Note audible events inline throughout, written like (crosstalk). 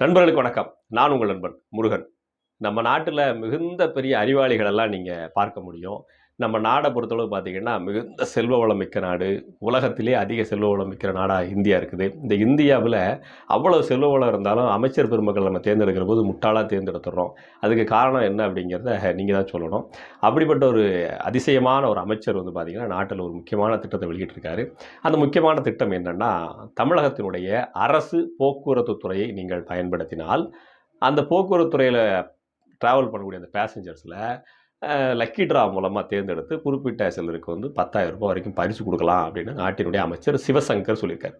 நண்பர்களுக்கு வணக்கம். நான் உங்கள் நண்பன் முருகன். நம்ம நாட்டில் மிகுந்த பெரிய அறிவாளிகளெல்லாம் நீங்கள் பார்க்க முடியும். நம்ம நாடை பொறுத்தளவு பார்த்தீங்கன்னா மிகுந்த செல்வ வளம் மிக்க நாடு. உலகத்திலே அதிக செல்வ வளம் மிக்க நாடாக இந்தியா இருக்குது. இந்த இந்தியாவில் அவ்வளோ செல்வ வளம் இருந்தாலும் அமைச்சர் பெருமக்கள் நம்ம தேர்ந்தெடுக்கிற போது முட்டாளாக தேர்ந்தெடுத்துடுறோம் அதுக்கு காரணம் என்ன அப்படிங்கிறத நீங்கள் தான் சொல்லணும். அப்படிப்பட்ட ஒரு அதிசயமான ஒரு அமைச்சர் வந்து பார்த்திங்கன்னா நாட்டில் ஒரு முக்கியமான திட்டத்தை வெளியிட்டிருக்காரு. அந்த முக்கியமான திட்டம் என்னென்னா தமிழகத்தினுடைய அரசு போக்குவரத்து துறையை நீங்கள் பயன்படுத்தினால் அந்த போக்குவரத்து துறையில் ட்ராவல் பண்ணக்கூடிய அந்த பேசஞ்சர்ஸில் லக்கி ட்ரா மூலமாக தேர்ந்தெடுத்து குறிப்பிட்ட சிலருக்கு வந்து 10000 ரூபாய் வரைக்கும் பரிசு கொடுக்கலாம் அப்படின்னு நாட்டினுடைய அமைச்சர் சிவசங்கர் சொல்லியிருக்காரு.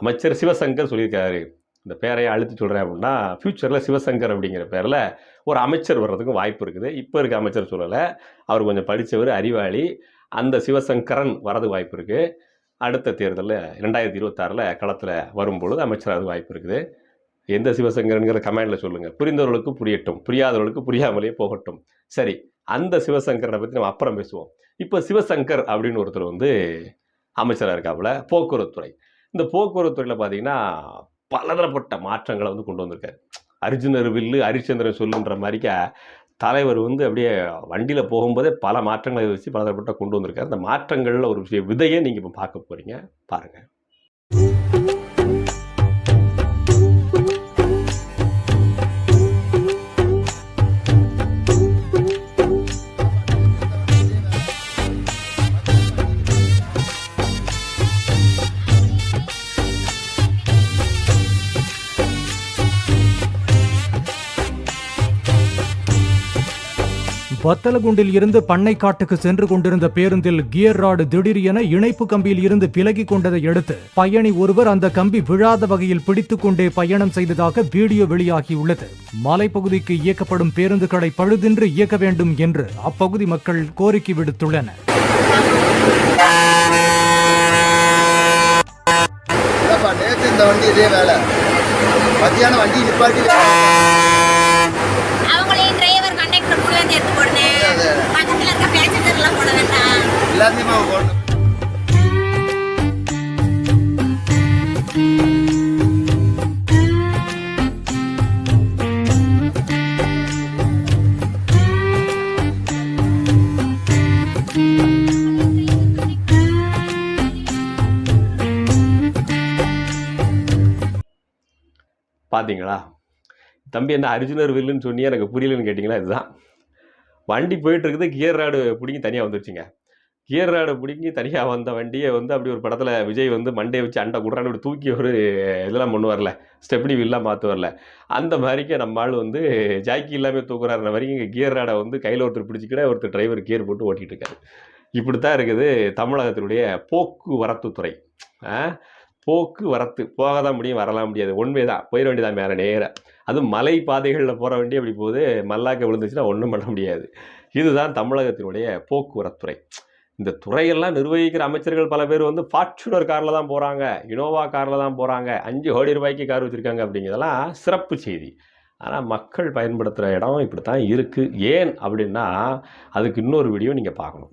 அமைச்சர் சிவசங்கர் சொல்லியிருக்காரு. இந்த பேரையை அழுத்தி சொல்கிறேன் அப்படின்னா ஃப்யூச்சரில் சிவசங்கர் அப்படிங்கிற பேரில் ஒரு அமைச்சர் வர்றதுக்கும் வாய்ப்பு இருக்குது. இப்போ இருக்க அமைச்சர் சொல்லலை. அவர் கொஞ்சம் படித்தவர் அறிவாளி. அந்த சிவசங்கரன் வரது வாய்ப்பு இருக்குது அடுத்த தேர்தலில் ரெண்டாயிரத்தி இருபத்தாறில் களத்தில் வரும்பொழுது அமைச்சராக வாய்ப்பு இருக்குது. எந்த சிவசங்கரனுங்கிற கமெண்டில் சொல்லுங்கள் புரிந்தவர்களுக்கு புரியட்டும். புரியாதவர்களுக்கு புரியாமலே போகட்டும். சரி அந்த சிவசங்கரனை பற்றி நம்ம அப்புறம் பேசுவோம். இப்போ சிவசங்கர் அப்படின்னு ஒருத்தர் வந்து அமைச்சராக இருக்காப்புல போக்குவரத்துறை. இந்த போக்குவரத்துறையில் பார்த்தீங்கன்னா பலதரப்பட்ட மாற்றங்களை வந்து கொண்டு வந்திருக்காரு. அர்ஜுனர் வில்லு ஹரிச்சந்திரன் சொல்லுன்ற மாதிரிக்க தலைவர் வந்து அப்படியே வண்டியில் போகும்போதே பல மாற்றங்களை வச்சு பலதரப்பட்ட கொண்டு வந்திருக்காரு. அந்த மாற்றங்களில் ஒரு விஷய விதையை நீங்கள் இப்போ பார்க்க போகிறீங்க பாருங்கள் வத்தலகுண்டில் இருந்து பண்ணைக்காட்டுக்கு சென்று கொண்டிருந்த பேருந்தில் கியர் ராடு திடீர் என இணைப்பு கம்பியில் இருந்து விலகி கொண்டதை அடுத்து பயணி ஒருவர் அந்த கம்பி விழாத வகையில் பிடித்துக் கொண்டே பயணம் செய்ததாக வீடியோ வெளியாகியுள்ளது. மலைப்பகுதிக்கு இயக்கப்படும் பேருந்துகளை பழுதின்றி இயக்க வேண்டும் என்று அப்பகுதி மக்கள் கோரிக்கை விடுத்துள்ளனர். நேற்று இந்த வண்டி இதே வேலை. மத்தியானம் வண்டி நிப்பாட்டி அவங்களையும் டிரைவர் கண்டக்டர் கூட வந்து எடுத்து போடுனேன் அது. பக்கத்துல இருக்க பேசஞ்சர் எல்லாம் போட வேண்டாம் எல்லாத்தையுமே பார்த்தீங்களா தம்பி என்ன அர்ஜுனர் வில்லுன்னு சொன்னியே எனக்கு புரியலன்னு கேட்டிங்களா? இதுதான். வண்டி போயிட்டுருக்குது கியர் ராடு பிடிங்கி தனியாக வந்துருச்சுங்க. கியர் ராடு பிடிங்கி தனியாக வந்த வண்டியை வந்து அப்படி ஒரு படத்தில் விஜய் வந்து மண்டே வச்சு அண்டை குடுறான்னு இப்படி தூக்கி ஒரு இதெல்லாம் பண்ணு வரல ஸ்டெப்னி வில்லாம் மாற்று வரல அந்த மாதிரிக்கு நம்ம ஆள் வந்து ஜாக்கி இல்லாமல் தூக்குறாருன வரைக்கும் இங்கே கியர் ராடை வந்து கையில் ஒருத்தர் பிடிச்சிக்கிட ஒருத்தர் டிரைவர் கியர் போட்டு ஓட்டிகிட்டு இருக்காரு இப்படி தான் இருக்குது தமிழகத்தினுடைய போக்குவரத்து துறை. போக்குவரத்து போக தான் முடியும் வரலாம் முடியாது. ஒன்வே தான் போயிட வேண்டியதான் மேலே நேராக அதுவும் மலை பாதைகளில் போகிற வண்டி அப்படி போகுது மல்லாக்க விழுந்துச்சுன்னா ஒன்றும் பண்ண முடியாது. இதுதான் தமிழகத்தினுடைய போக்குவரத்துறை இந்த துறையெல்லாம் நிர்வகிக்கிற அமைச்சர்கள் பல பேர் வந்து ஃபார்ச்சுனர் காரில் தான் போகிறாங்க இனோவா காரில் தான் போகிறாங்க அஞ்சு கோடி ரூபாய்க்கு கார் வச்சுருக்காங்க அப்படிங்கிறதெல்லாம் சிறப்பு செய்தி. ஆனால் மக்கள் பயன்படுத்துகிற இடம் இப்படி தான் இருக்குது ஏன் அப்படின்னா அதுக்கு இன்னொரு வீடியோ நீங்கள் பார்க்கணும்.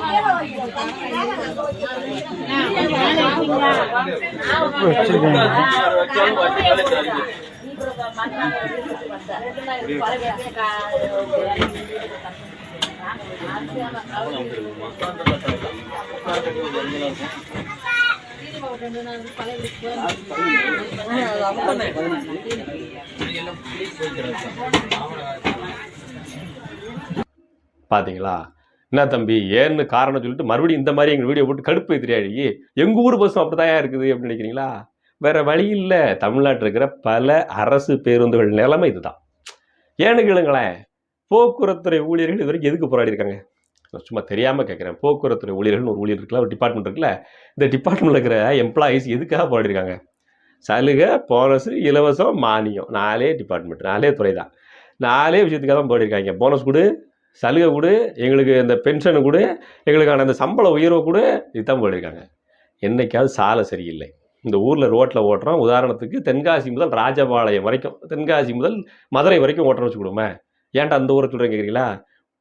(laughs) பார்த்தீங்களா என்ன தம்பி ஏன்னு காரணம் சொல்லிட்டு மறுபடியும் இந்த மாதிரி எங்கள் வீடியோ போட்டு கடுப்பு எதிரியாடி எங்கள் ஊர் பஸ்ஸும் அப்படி இருக்குது அப்படின்னு நினைக்கிறீங்களா? வேறு வழி இல்லை. தமிழ்நாட்டில் இருக்கிற பல அரசு பேருந்துகள் நிலைமை இதுதான். ஏன்னு கேளுங்களேன் போக்குவரத்துறை ஊழியர்கள் இது வரைக்கும் எதுக்கு போராடி இருக்காங்க? நான் சும்மா தெரியாமல் கேட்குறேன் போக்குவரத்துறை ஊழியர்கள்னு ஒரு ஊழியர் இருக்குல்ல ஒரு டிபார்ட்மெண்ட் இருக்குல்ல இந்த டிபார்ட்மெண்ட்டில் இருக்கிற எம்ப்ளாயீஸ் எதுக்காக போராடி இருக்காங்க? சலுகை போனஸ் இலவசம் மானியம். நாலே டிபார்ட்மெண்ட் நாலே துறை தான். நாலே விஷயத்துக்காக தான் போராடிருக்காங்க போனஸ் கொடு சலுகை கொடு எங்களுக்கு இந்த பென்ஷனு கொடு எங்களுக்கான அந்த சம்பள உயர்வை கொடு இதுதான் போயிருக்காங்க என்னைக்காவது சாலை சரியில்லை. இந்த ஊரில் ரோட்டில் ஓட்டுறோம். உதாரணத்துக்கு தென்காசி முதல் ராஜபாளையம் வரைக்கும் தென்காசி முதல் மதுரை வரைக்கும் ஓட்டுறோம் வச்சுக்கிடுமே ஏன்டா அந்த ஊரை சொல்கிறேன் கேட்குறீங்களா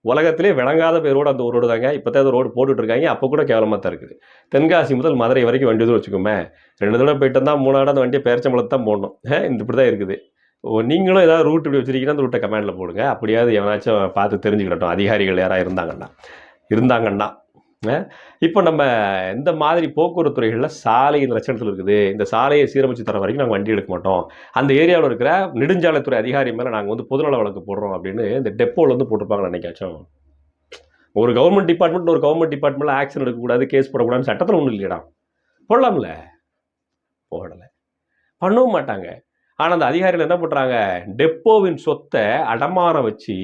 உலகத்திலே விளங்காத ரோடு அந்த ரோடு தாங்க. இப்போ தான் ரோடு போட்டுட்ருக்காங்க அப்போ கூட கேவலமாக தான் இருக்குது. தென்காசி முதல் மதுரை வரைக்கும் வண்டி தூரம் வச்சுக்கோமே. ரெண்டு தடவை போயிட்டு தான் மூணாவது அந்த வண்டியை பேரச்சம்பளத்தை தான் போடணும். இந்த இப்படி தான் இருக்குது. நீங்களும் ஏதாவது ரூட் இப்படி வச்சுருக்கீங்கன்னா அந்த ரூட்டை கமெண்டில் போடுங்க. அப்படியாவது எவனாச்சும் பார்த்து தெரிஞ்சுக்கிடட்டும் அதிகாரிகள் யாராக இருந்தாங்கன்னா. இருந்தாங்கன்னா இப்போ நம்ம இந்த மாதிரி போக்குவரத்து துறைகளில் சாலை இந்த லட்சணத்தில் இருக்குது. இந்த சாலையை சீரமைச்சு தர வரைக்கும் நாங்கள் வண்டி எடுக்க மாட்டோம். அந்த ஏரியாவில் இருக்கிற நெடுஞ்சாலைத்துறை அதிகாரி மேலே நாங்கள் வந்து பொதுநல வழக்கு போடுறோம் அப்படின்னு இந்த டெப்போவில் வந்து போட்டிருப்பாங்க நினைக்காச்சும் ஒரு கவர்மெண்ட் டிபார்ட்மெண்ட் ஒரு கவர்மெண்ட் டிபார்ட்மெண்ட்டில் ஆக்ஷன் எடுக்கக்கூடாது கேஸ் போடக்கூடாதுன்னு சட்டத்தில் ஒன்றும் இல்லையடா. போடலாம்ல? போடலை. பண்ணவும் மாட்டாங்க. ஆனால் அந்த அதிகாரிகள் என்ன பண்ணுறாங்க டெப்போவின் சொத்தை அடமானம் வச்சு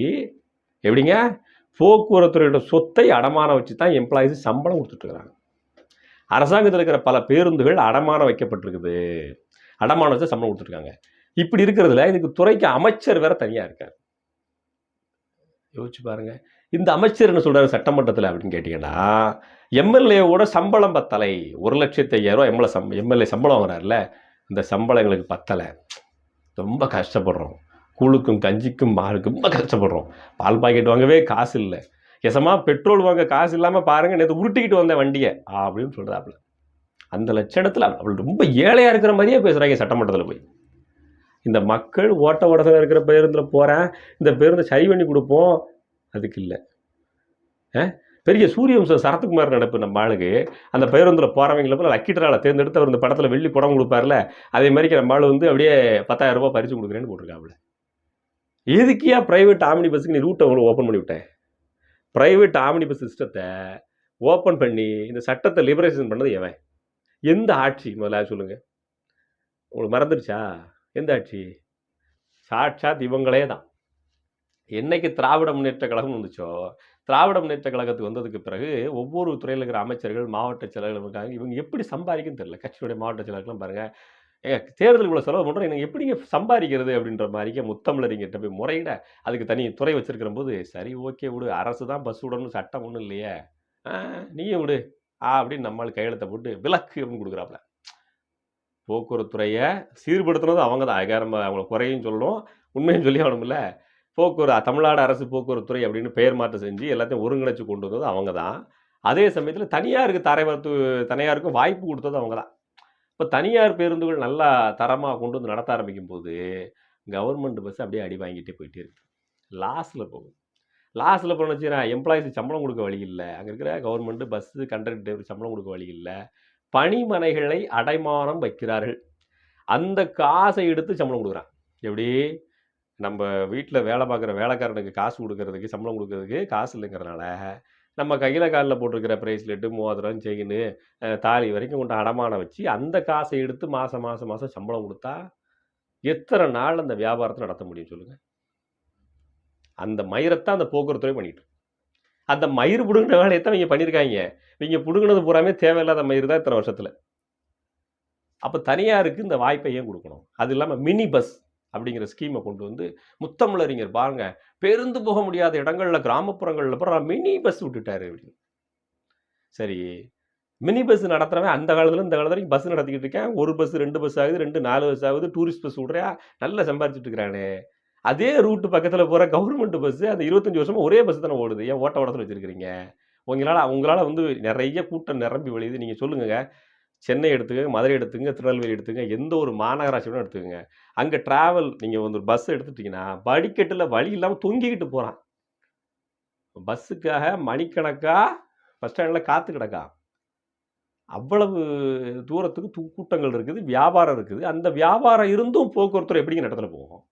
எப்படிங்க? போக்குவரத்துறையோட சொத்தை அடமானம் வச்சு தான் எம்ப்ளாயிஸ் சம்பளம் கொடுத்துட்ருக்குறாங்க அரசாங்கத்தில் இருக்கிற பல பேருந்துகள் அடமானம் வைக்கப்பட்டிருக்குது. அடமானம் வச்சு சம்பளம் கொடுத்துருக்காங்க இப்படி இருக்கிறதுல இதுக்கு துறைக்கு அமைச்சர் வேற தனியாக இருக்கார். யோசிச்சு பாருங்க. இந்த அமைச்சர் என்ன சொல்கிறார் சட்டமன்றத்தில் அப்படின்னு கேட்டிங்கன்னா எம்எல்ஏவோட சம்பளம் பத்தலை. ஒரு லட்சத்தி ஐயாயிரம் எம்எல்ஏ சம் எம்எல்ஏ சம்பளம் வாங்குறாருல இந்த சம்பளம் எங்களுக்கு பத்தலை. ரொம்ப கஷ்டப்படுறோம். கூழுக்கும் கஞ்சிக்கும் மாலுக்கும் ரொம்ப கஷ்டப்படுறோம். பால் பாக்கெட் வாங்கவே காசு இல்லை. எசமா பெட்ரோல் வாங்க காசு இல்லாமல் பாருங்க நேற்று உருட்டிக்கிட்டு வந்த வண்டியை அப்படின்னு சொல்கிறாப்புல அந்த லட்சணத்தில் அவள் ரொம்ப ஏழையாக இருக்கிற மாதிரியே பேசுகிறாங்க சட்டமன்றத்தில் போய். இந்த மக்கள் ஓட்ட ஓட்டத்தில் இருக்கிற பேருந்தில் போகிறேன் இந்த பேருந்தை சரி பண்ணி கொடுப்போம் அதுக்கு இல்லை. பெரிய சூரியவம்சம் சரத்குமார் நடப்பு நம்ம ஆளுக்கு. அந்த பேருந்தில் போகிறவங்களை போல லக்கிட்டரால் தேர்ந்தெடுத்து அவர் இந்த படத்தில் வெள்ளி படம் கொடுப்பார்ல அதே மாதிரி நம்ம ஆள் வந்து அப்படியே பத்தாயிரம் ரூபாய் பரிசு கொடுக்குறேன்னு போட்டிருக்காப்புல எதுக்கியா ப்ரைவேட் ஆமினி பஸ்ஸுக்கு நீ ரூட்டை ஓப்பன் பண்ணி விட்டேன் ப்ரைவேட் ஆமினி பஸ் சிஸ்டத்தை ஓப்பன் பண்ணி இந்த சட்டத்தை லிபரேஷன் பண்ணது எவன்? எந்த ஆட்சி? முதல்ல சொல்லுங்கள் உங்களுக்கு மறந்துடுச்சா எந்த ஆட்சி? சாட்சாத் இவங்களே தான் என்னைக்கு திராவிட முன்னேற்ற கழகம் வந்துச்சோ திராவிட முன்னேற்ற கழகத்துக்கு வந்ததுக்கு பிறகு ஒவ்வொரு துறையில் இருக்கிற அமைச்சர்கள் மாவட்ட செயலர்கள் இருக்காங்க. இவங்க எப்படி சம்பாதிக்குன்னு தெரியல. கட்சியுடைய மாவட்ட செயலர்கள்லாம் பாருங்கள் ஏங்க தேர்தல் இவ்வளோ செலவு பண்ணுறோம் எனக்கு எப்படிங்க சம்பாதிக்கிறது அப்படின்ற மாதிரிங்க முத்தமிழறிஞர்கிட்ட போய் முறையிட அதுக்கு தனி துறை வச்சிருக்கிற போது சரி ஓகே விடு. அரசு தான் பஸ் விடணும் சட்டம் ஒன்றும் இல்லையே. நீயே நீயும் விடு. ஆ அப்படின்னு நம்மளுக்கு கையெழுத்தை போட்டு விலக்கு அப்படின்னு கொடுக்குறாப்புல. போக்குவரத்துறையை சீர்படுத்துனது அவங்க தான். அதுக்காக நம்ம அவங்கள குறையும் சொல்லணும். உண்மையும் சொல்லி ஆகணும்ல. போக்குவரத்து தமிழ்நாடு அரசு போக்குவரத்துறை அப்படின்னு பெயர் மாற்றம் செஞ்சு எல்லாத்தையும் ஒருங்கிணைச்சு கொண்டு வந்தது அவங்க தான். அதே சமயத்தில் தனியாருக்கு தரைவரத்து தனியாருக்கும் வாய்ப்பு கொடுத்தது அவங்க தான். இப்போ தனியார் பேருந்துகள் நல்லா தரமாக கொண்டு வந்து நடத்த ஆரம்பிக்கும் போது கவர்மெண்ட் பஸ் அப்படியே அடி வாங்கிட்டே போயிட்டே இருக்கு. லாஸில் போகும். லாஸில் போனச்சுன்னா எம்ப்ளாயிஸ் சம்பளம் கொடுக்க வழி இல்லை. அங்கே இருக்கிற கவர்மெண்ட்டு பஸ்ஸு கண்டக்டர் சம்பளம் கொடுக்க வழி இல்லை. பணிமனைகளை அடைமானம் வைக்கிறார்கள். அந்த காசை எடுத்து சம்பளம் கொடுக்குறான். எப்படி? நம்ம வீட்டில் வேலை பார்க்குற வேலைக்காரனுக்கு காசு கொடுக்கறதுக்கு சம்பளம் கொடுக்கறதுக்கு காசு இல்லைங்கிறனால நம்ம கையில் காலில் போட்டிருக்கிற ப்ரைஸ்லெட்டு மோதிரம் செயின்னு தாலி வரைக்கும் கொண்டு அடமானம் வச்சு அந்த காசை எடுத்து மாதம் மாதம் மாதம் சம்பளம் கொடுத்தா எத்தனை நாள் அந்த வியாபாரத்தை நடத்த முடியும் சொல்லுங்கள் அந்த மயிரைத்தான் அந்த போக்குவரத்துறை பண்ணிட்டு அந்த மயிர் பிடுங்கின வேலையை தான் இவங்க பண்ணியிருக்காங்க இவங்க பிடுங்கினது பூராமே தேவையில்லாத மயிர் தான் இத்தனை வருஷத்தில். அப்போ தனியாருக்கு இந்த வாய்ப்பை ஏன் கொடுக்கணும்? அது இல்லாமல் மினி பஸ் அப்படிங்கிற ஸ்கீமை கொண்டு வந்து முத்தமிழறிஞர் பாருங்க பேருந்து போக முடியாத இடங்களில் கிராமப்புறங்களில் போகிற மினி பஸ் விட்டுட்டாரு அப்படின்னு. சரி மினி பஸ் நடத்துறவன் அந்த காலத்தில் இந்த காலத்துல பஸ் நடத்திக்கிட்டு இருக்கேன். ஒரு பஸ் ரெண்டு பஸ் ஆகுது ரெண்டு நாலு பஸ் ஆகுது டூரிஸ்ட் பஸ் விட்றியா நல்லா சம்பாரிச்சிட்டு இருக்கிறானே. அதே ரூட்டு பக்கத்தில் போகிற கவர்மெண்ட் பஸ் அந்த இருபத்தஞ்சி வருஷமாக ஒரே பஸ் தானே ஓடுது. ஏன் ஓட்ட ஓடத்தில் வச்சிருக்கிறீங்க? உங்களால் உங்களால் வந்து நிறைய கூட்டம் நிரம்பி வழியுது. நீங்கள் சொல்லுங்கள் சென்னை எடுத்துக்கங்க மதுரை எடுத்துங்க திருநெல்வேலி எடுத்துங்க எந்த ஒரு மாநகராட்சியோட எடுத்துக்கங்க. அங்கே ட்ராவல் நீங்கள் வந்து ஒரு பஸ் எடுத்துட்டிங்கன்னா படிக்கட்டில் வழி இல்லாமல் தொங்கிக்கிட்டு போகிறான் பஸ்ஸுக்காக மணிக்கணக்காக பஸ் ஸ்டாண்டில் காத்து கிடக்கா? அவ்வளவு தூரத்துக்கு தூ கூட்டங்கள் இருக்குது வியாபாரம் இருக்குது. அந்த வியாபாரம் இருந்தும் போக்குவரத்து எப்படிங்க நடத்துல போகும்?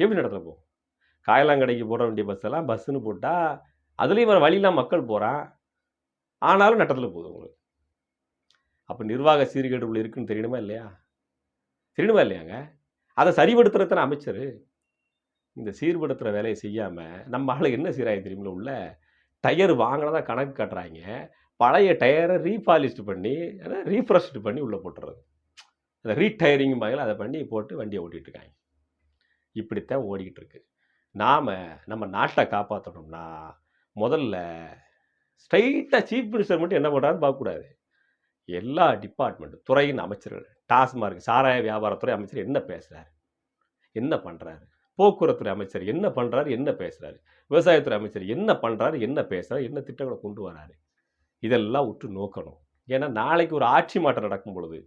எப்படி நடத்துல போகும்? காயலாங்கடைக்கு போட வேண்டிய பஸ் எல்லாம் பஸ்ஸுன்னு போட்டால் அதுலேயும் வர வழியெல்லாம் மக்கள் போகிறான் ஆனாலும் நட்டத்தில் போகுது உங்களுக்கு. அப்போ நிர்வாக சீர்கேடுகள் இருக்குன்னு தெரியணுமா இல்லையா? தெரியணுமா இல்லையாங்க? அதை சரிபடுத்துறதுன அமைச்சர். இந்த சீர்படுத்துகிற வேலையை செய்யாமல் நம்ம ஆள் என்ன சீராகி தெரியுமில்ல உள்ள? டயர் வாங்கினதாக கணக்கு காட்டுறாங்க. பழைய டயரை ரீபாலிஸ்ட் பண்ணி ரீஃப்ரெஷ்டு பண்ணி உள்ளே போட்டுறது. அந்த ரீடயரிங் மாதிரி அதை பண்ணி போட்டு வண்டியை ஓட்டிகிட்டு இருக்காங்க இப்படித்தான் ஓடிக்கிட்டு இருக்கு. நாம் நம்ம நாட்டை காப்பாற்றணும்னா முதல்ல ஸ்ட்ரைட்டாக சீஃப் மினிஸ்டர் மட்டும் என்ன பண்ணுறாருன்னு பார்க்கக்கூடாது. எல்லா டிபார்ட்மெண்ட் துறையின் அமைச்சர்கள் டாஸ்மார்க் சாராய வியாபாரத்துறை அமைச்சர் என்ன பேசுகிறாரு என்ன பண்ணுறாரு போக்குவரத்துறை அமைச்சர் என்ன பண்ணுறாரு என்ன பேசுகிறாரு விவசாயத்துறை அமைச்சர் என்ன பண்ணுறாரு என்ன பேசுறாரு? என்ன திட்டங்களை கொண்டு வராரு? இதெல்லாம் உற்று நோக்கணும். ஏன்னா நாளைக்கு ஒரு ஆட்சி மாற்றம் நடக்கும் பொழுது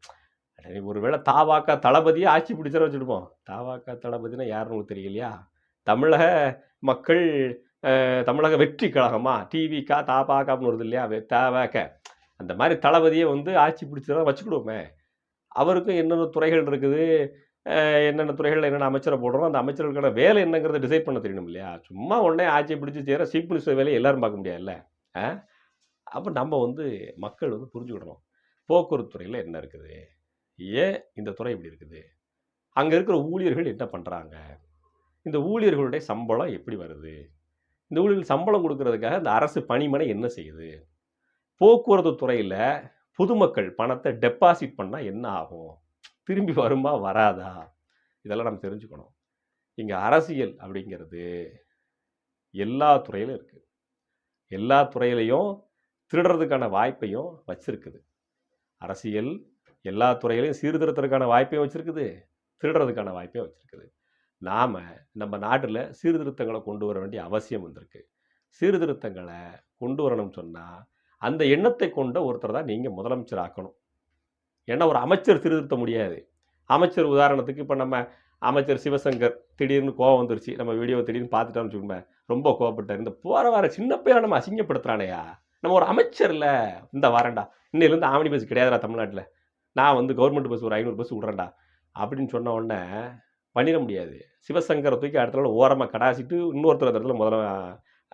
ஒருவேளை தாவாக்கா தளபதியே ஆட்சி பிடிச்சிட வச்சுடுவோம் தாவாக்கா தளபதினா யாருன்னு உங்களுக்கு தெரியலையா? தமிழக மக்கள் தமிழக வெற்றி கழகமா? டிவிக்கா தாபாக்கான்னு வருது இல்லையா? தாவாக்கா தாவாக்க அந்த மாதிரி தளபதியை வந்து ஆட்சி பிடிச்சதான் வச்சுக்கிடுவோமே. அவருக்கும் என்னென்ன துறைகள் இருக்குது? என்னென்ன துறைகளில் என்னென்ன அமைச்சரை போடுறோம் அந்த அமைச்சர்களுக்கான வேலை என்னங்கிறத டிசைட் பண்ண தெரியணும் இல்லையா? சும்மா உடனே ஆட்சியை பிடிச்சி செய்கிற சீஃப் மினிஸ்டர் வேலையை எல்லாரும் பார்க்க முடியாதுல்ல? அப்போ நம்ம வந்து மக்கள் வந்து புரிஞ்சுக்கிடணும். போக்குவரத்து துறையில் என்ன இருக்குது? ஏன் இந்த துறை இப்படி இருக்குது? அங்கே இருக்கிற ஊழியர்கள் என்ன பண்ணுறாங்க இந்த ஊழியர்களுடைய சம்பளம் எப்படி வருது? இந்த ஊழியர்கள் சம்பளம் கொடுக்கறதுக்காக இந்த அரசு பணிமனை என்ன செய்யுது? போக்குவரத்து துறையில் பொதுமக்கள் பணத்தை டெபாசிட் பண்ணால் என்ன ஆகும்? திரும்பி வருமா வராதா? இதெல்லாம் நம்ம தெரிஞ்சுக்கணும். இங்கே அரசியல் அப்படிங்கிறது எல்லா துறையிலும் இருக்குது எல்லா துறையிலையும் திருடுறதுக்கான வாய்ப்பையும் வச்சுருக்குது. அரசியல் எல்லா துறையிலையும் சீர்திருத்தத்துக்கான வாய்ப்பையும் வச்சுருக்குது. திருடுறதுக்கான வாய்ப்பையும் வச்சுருக்குது. நாம் நம்ம நாட்டில் சீர்திருத்தங்களை கொண்டு வர வேண்டிய அவசியம் வந்திருக்கு. சீர்திருத்தங்களை கொண்டு வரணும்னு சொன்னால் அந்த எண்ணத்தை கொண்ட ஒருத்தர் தான் நீங்கள் முதலமைச்சர் ஆக்கணும். ஏன்னா ஒரு அமைச்சர் சீர்திருத்த முடியாது. அமைச்சர் உதாரணத்துக்கு இப்போ நம்ம அமைச்சர் சிவசங்கர் திடீர்னு கோவம் வந்துருச்சு. நம்ம வீடியோ திடீர்னு பார்த்துட்டோம்னு வச்சுக்கோங்க ரொம்ப கோவப்பட்டார். இந்த போகிற வார சின்ன பையனை நம்ம அசிங்கப்படுத்துறானேயா? நம்ம ஒரு அமைச்சர்ல இந்த வாரண்டா இன்னிலேருந்து ஆவணி பஸ் கிடையாதுடா தமிழ்நாட்டில். நான் வந்து கவர்மெண்ட் பஸ் ஒரு ஐநூறு பஸ் விட்றேன்டா. அப்படின்னு சொன்ன உடனே பண்ணிட முடியாது. சிவசங்கரை தூக்கி அடுத்த நாள் ஓரமாக கடாசிட்டு இன்னொருத்தர் இடத்துல முதல்ல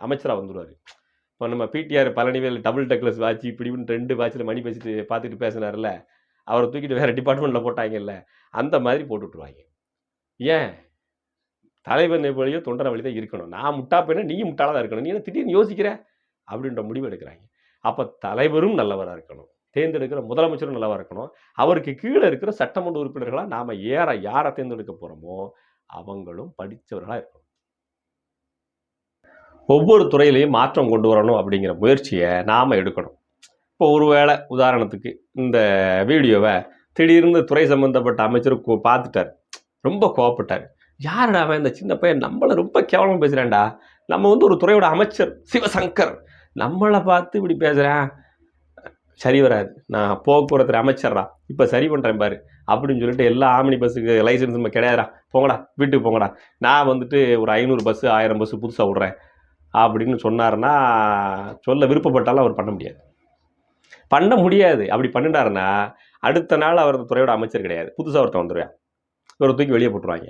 அமைச்சராக வந்துடுவார் இப்போ நம்ம PTR Palanivel double Douglas watch இப்படி இப்படின்னு ரெண்டு வாட்சில் மணி பேசிட்டு பார்த்துட்டு பேசினார்ல அவரை தூக்கிட்டு வேறு டிபார்ட்மெண்ட்டில் போட்டாங்கல்ல அந்த மாதிரி போட்டு விட்ருவாங்க ஏன்? தலைவர் வழியோ தொண்டரை வழி தான் இருக்கணும். நான் முட்டா போயினா நீயும் முட்டாளாக தான் இருக்கணும். நீ என்ன திடீர்னு யோசிக்கிற? அப்படின்ற முடிவு எடுக்கிறாங்க. அப்போ தலைவரும் நல்லவராக இருக்கணும். தேர்ந்தெடுக்கிற முதலமைச்சரும் நல்லவராக இருக்கணும். அவருக்கு கீழே இருக்கிற சட்டமன்ற உறுப்பினர்களாக நாம் ஏற யாரை தேர்ந்தெடுக்க போகிறோமோ அவங்களும் படித்தவர்களாக இருக்கணும். ஒவ்வொரு துறையிலையும் மாற்றம் கொண்டு வரணும் அப்படிங்கிற முயற்சியை நாம் எடுக்கணும். இப்போ ஒருவேளை உதாரணத்துக்கு இந்த வீடியோவை திடீர்னு துறை சம்மந்தப்பட்ட அமைச்சர் பார்த்துட்டார். ரொம்ப கோவப்பட்டார். யாருடா அவன் இந்த சின்ன பையன்? நம்மளை ரொம்ப கேவலமாக பேசுகிறேன்டா நம்ம வந்து ஒரு துறையோட அமைச்சர் சிவசங்கர். நம்மளை பார்த்து இப்படி பேசுகிறேன் சரி வராது. நான் போக்குவரத்து அமைச்சர்டா இப்போ சரி பண்ணுறேன் பாரு. அப்படின்னு சொல்லிட்டு எல்லா ஆமினி பஸ்ஸுக்கு லைசன்ஸ் கிடையாதுடா. போங்கடா. வீட்டுக்கு போங்கடா. நான் வந்துட்டு ஒரு ஐநூறு பஸ்ஸு ஆயிரம் பஸ்ஸு புதுசாக விட்றேன் அப்படின்னு சொன்னார்னா சொல்ல விருப்பப்பட்டாலும் அவர் பண்ண முடியாது. பண்ண முடியாது. அப்படி பண்ணினாருன்னா அடுத்த நாள் அவர் துறையோட அமைச்சர் கிடையாது. புதுசாக ஒருத்தன் வந்துடுவேன் இவரை தூக்கி வெளியே போட்டுருவாங்க.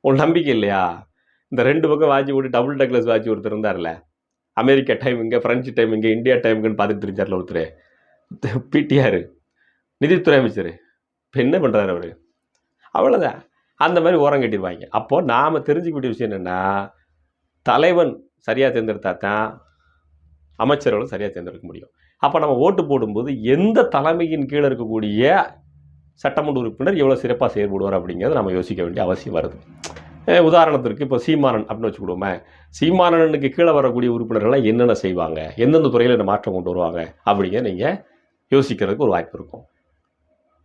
உன் நம்பிக்கை இல்லையா? இந்த ரெண்டு பக்கம் வாட்சி போட்டு டபுள் டக்லஸ் வாட்சி ஒருத்தர் இருந்தார்ல அமெரிக்கா டைம் இங்கே ஃப்ரெஞ்சு டைம் இங்கே இந்தியா டைமுக்குன்னு பார்த்துட்டு தெரிஞ்சார்ல ஒருத்தர். பிடிஆர் நிதித்துறை அமைச்சர். இப்போ என்ன பண்ணுறாரு அவர்? அவ்வளோதான் அந்த மாதிரி ஓரம் கட்டிடுவாங்க அப்போது நாம் தெரிஞ்சுக்க வேண்டிய விஷயம் என்னென்னா தலைவன் சரியாக தேர்ந்தெடுத்தா தான் அமைச்சர்களும் சரியாக தேர்ந்தெடுக்க முடியும். அப்போ நம்ம ஓட்டு போடும்போது எந்த தலைமையின் கீழே இருக்கக்கூடிய சட்டமன்ற உறுப்பினர் எவ்வளோ சிறப்பாக செயல்படுவார் அப்படிங்கிறத நம்ம யோசிக்க வேண்டிய அவசியம் வருது. உதாரணத்திற்கு இப்போ சீமானன் அப்படின்னு வச்சுக்கிடுவோமே. சீமானனுக்கு கீழே வரக்கூடிய உறுப்பினர்கள்லாம் என்னென்ன செய்வாங்க? எந்தெந்த துறையில் என்ன மாற்றம் கொண்டு வருவாங்க அப்படிங்க நீங்கள் யோசிக்கிறதுக்கு ஒரு வாய்ப்பு இருக்கும்.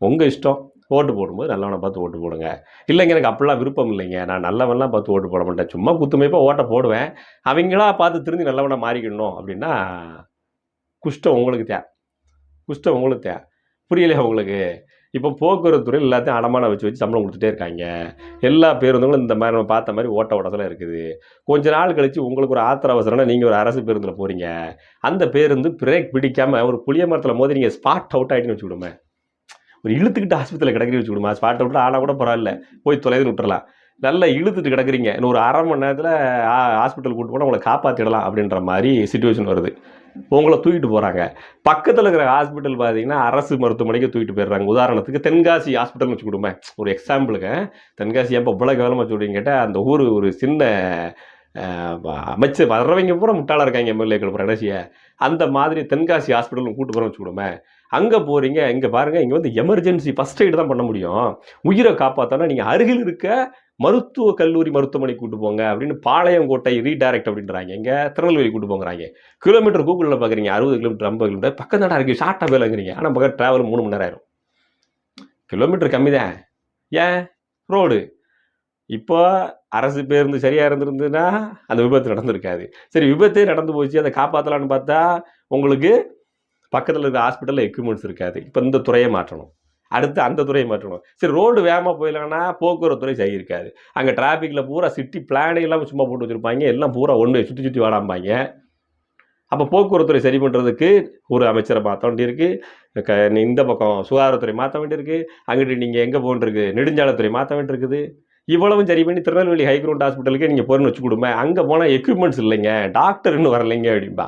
உங்கள் இஷ்டம். ஓட்டு போடும்போது நல்லவனை பார்த்து ஓட்டு போடுங்க. இல்லைங்க எனக்கு அப்படிலாம் விருப்பம் இல்லைங்க. நான் நல்லவன்லாம் பார்த்து ஓட்டு போட மாட்டேன். சும்மா குத்துமைப்பாக ஓட்டை போடுவேன். அவங்களா பார்த்து திரும்பி நல்லவனை மாறிக்கணும் அப்படின்னா குஷ்டம் உங்களுக்கு தே குஷ்டம் உங்களுக்கு தே புரியலையா உங்களுக்கு? இப்போ போக்குவரத்து துறையில் எல்லாத்தையும் அடமான வச்சு வச்சு சம்பளம் கொடுத்துட்டே இருக்காங்க. எல்லா பேருந்துகளும் இந்த மாதிரி நம்ம பார்த்த மாதிரி ஓட்ட ஓட்டத்தில் இருக்குது. கொஞ்ச நாள் கழித்து உங்களுக்கு ஒரு ஆத்திர அவசரம்னா நீங்கள் ஒரு அரசு பேருந்தில் போகிறீங்க அந்த பேருந்து பிரேக் பிடிக்காமல் ஒரு புளிய மரத்தில் மோதி நீங்கள் ஸ்பாட் அவுட் ஆகிட்டுன்னு வச்சுக்கிடுமே. ஒரு இழுத்துக்கிட்டு ஆஸ்பத்திரியில் வச்சு விடுமா ஸ்பாட்டை விட்டு ஆனால் கூட பரவாயில்ல. போய் தொலைதுன்னு விட்டுறலாம். நல்லா இழுத்துட்டு கிடக்குறீங்க. இன்னும் ஒரு அரை மணி நேரத்தில் ஹாஸ்பிட்டல் கூட்டு போனால் உங்களை காப்பாற்றிடலாம் அப்படின்ற மாதிரி சுச்சுவேஷன் வருது. உங்களை தூக்கிட்டு போகிறாங்க பக்கத்தில் இருக்கிற ஹாஸ்பிட்டல் பார்த்தீங்கன்னா அரசு மருத்துவமனைக்கு தூக்கிட்டு போயிடுறாங்க. உதாரணத்துக்கு தென்காசி ஹாஸ்பிட்டல்னு வச்சுக்கிடுமே ஒரு எக்ஸாம்பிளுக்கு தென்காசி எப்போ இவ்வளோ கவனமாக சொல்கிறீங்க கேட்டால் அந்த ஊர் ஒரு சின்ன அஹ், அமைச்சர் வர்றவங்க பூரா முட்டாளாக இருக்காங்க எம்எல்ஏக்கள் கடைசியை. அந்த மாதிரி தென்காசி ஹாஸ்பிட்டலும் கூட்டு போகிறோம்னு வச்சுக்கிடுமே அங்கே போகிறீங்க இங்கே பாருங்கள் இங்கே வந்து எமர்ஜென்சி ஃபஸ்ட் எய்டு தான் பண்ண முடியும். உயிரை காப்பாற்றனா நீங்கள் அருகில் இருக்க மருத்துவ கல்லூரி மருத்துவமனை கூட்டு போங்க அப்படின்னு பாளையங்கோட்டை ரீடைரக்ட் அப்படின்றாங்க. இங்கே திருநெல்வேலி கூட்டு போங்கிறாங்க. கிலோமீட்டர் கூகுளில் பார்க்குறீங்க அறுபது கிலோமீட்டர் ஐம்பது கிலோமீட்டர் பக்கம் தானே இருக்குது ஷார்ட்டாக வேலைங்கிறீங்க. ஆனால் பக்கம் ட்ராவல் மூணு மணி நேரம் ஆயிரும். கிலோமீட்டர் கம்மி தான் ஏன்? ரோடு இப்போ அரசு பேருந்து சரியாக இருந்திருந்ததுன்னா அந்த விபத்து நடந்திருக்காது. சரி விபத்தே நடந்து போச்சு அதை காப்பாற்றலான்னு பார்த்தா உங்களுக்கு பக்கத்தில் இருக்க ஹாஸ்பிட்டலில் எக்யூப்மெண்ட்ஸ் இருக்காது. இப்போ இந்த துறையை மாற்றணும். அடுத்து அந்த துறையை மாற்றணும். சரி ரோடு வேகமாக போயிடலாம்னா போக்குவரத்து துறை சரி இருக்காது. அங்கே டிராஃபிக்கில் பூரா சிட்டி பிளானே எல்லாம் சும்மா போட்டு வச்சுருப்பாங்க. எல்லாம் பூரா ஒன்று சுற்றி சுற்றி வாடாம்பாங்க. அப்போ போக்குவரத்து துறை சரி பண்ணுறதுக்கு ஒரு அமைச்சரை மாற்ற வேண்டியிருக்கு. க இந்த பக்கம் சுகாதாரத்துறை மாற்ற வேண்டியிருக்கு. அங்கிட்டு நீங்கள் எங்கே போன்றிருக்கு நெடுஞ்சாலைத்துறை மாற்ற வேண்டியிருக்குது. இவ்வளவும் சரி பண்ணி திருநெல்வேலி ஹைக்ரௌண்ட் ஹாஸ்பிட்டலுக்கே நீங்கள் பொருள் வச்சு கொடுங்க. அங்கே போனால் எக்யூப்மெண்ட்ஸ் இல்லைங்க. டாக்டர் இன்னும் வரலைங்க அப்படிம்பா.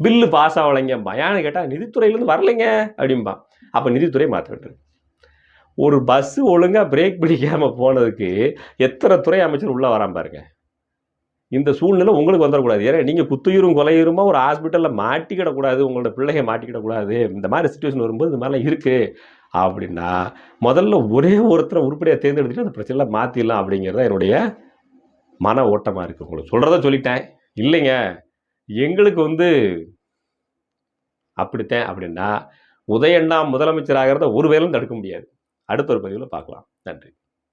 பில்லு பாஸ் ஆகலைங்கம்பா ஏன்னு கேட்டால் நிதித்துறையிலேருந்து வரலைங்க. அப்படிம்பா அப்போ நிதித்துறை மாற்ற வேண்டியிருக்கு ஒரு பஸ்ஸு ஒழுங்காக பிரேக் பிடிக்காமல் போனதுக்கு எத்தனை துறை அமைச்சர் உள்ளே வரான் பாருங்க. இந்த சூழ்நிலை உங்களுக்கு வந்துடக்கூடாது ஏன்னா நீங்கள் குத்துயிரும் கொலையுருமா ஒரு ஹாஸ்பிட்டலில் மாட்டிக்கிடக்கூடாது உங்களோட பிள்ளைங்க மாட்டிக்கிடக்கூடாது இந்த மாதிரி சுச்சுவேஷன் வரும்போது இந்த மாதிரிலாம் இருக்குது அப்படின்னா முதல்ல ஒரே ஒருத்தரை உருப்படியாக தேர்ந்தெடுத்துட்டு அந்த பிரச்சனைலாம் மாற்றிடலாம் அப்படிங்கிறது தான் என்னுடைய மன ஓட்டமாக இருக்குது உங்களுக்கு சொல்கிறத சொல்லிட்டேன். இல்லைங்க. எங்களுக்கு வந்து அப்படித்தான் அப்படின்னா உதயண்ணா முதலமைச்சர் ஆகிறத ஒரு தடுக்க முடியாது. அடுத்த ஒரு பதிவில் பார்க்கலாம். நன்றி.